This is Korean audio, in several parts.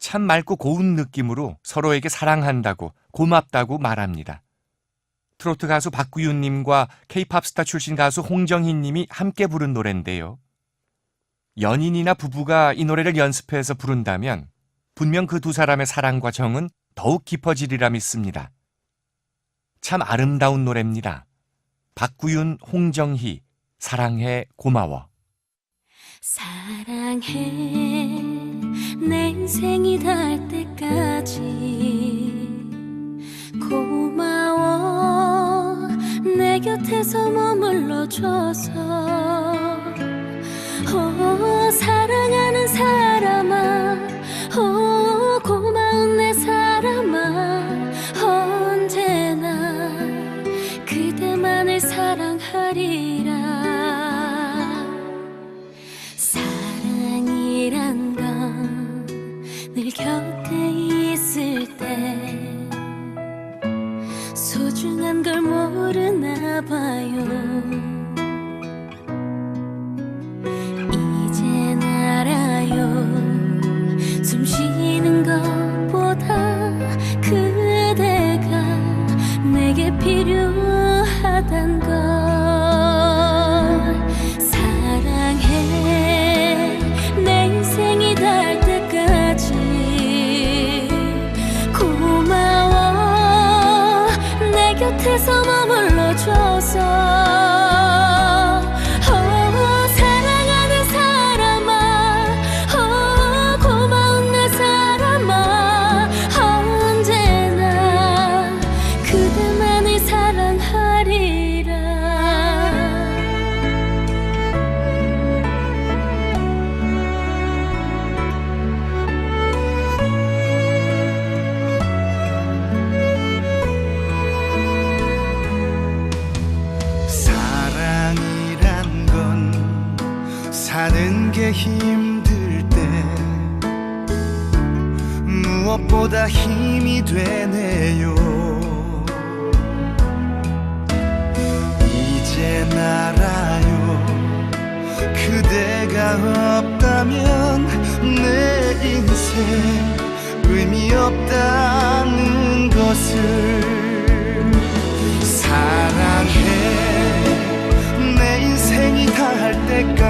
참 맑고 고운 느낌으로 서로에게 사랑한다고 고맙다고 말합니다. 트로트 가수 박구윤님과 케이팝 스타 출신 가수 홍정희님이 함께 부른 노래인데요. 연인이나 부부가 이 노래를 연습해서 부른다면 분명 그 두 사람의 사랑과 정은 더욱 깊어지리라 믿습니다. 참 아름다운 노래입니다. 박구윤, 홍정희, 사랑해, 고마워. 사랑해 내 인생이 닿을 때까지. 고마워. 내 곁에서 머물러줘서 소중한 걸 모르나 봐요 내 곁에 사는 게 힘들 때 무엇보다 힘이 되네요. 이젠 알아요. 그대가 없다면 내 인생 의미 없다는 것을 사랑해. 내 인생이 닿을 때까지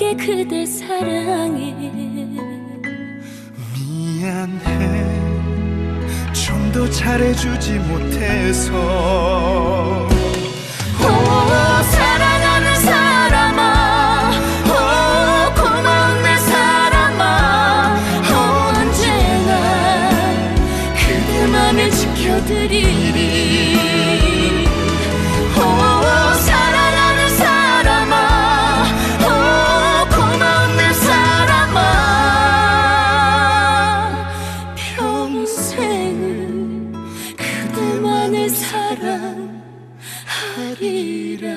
나게 그댈 사랑해 미안해. 좀 더 잘해주지 못해서 하리라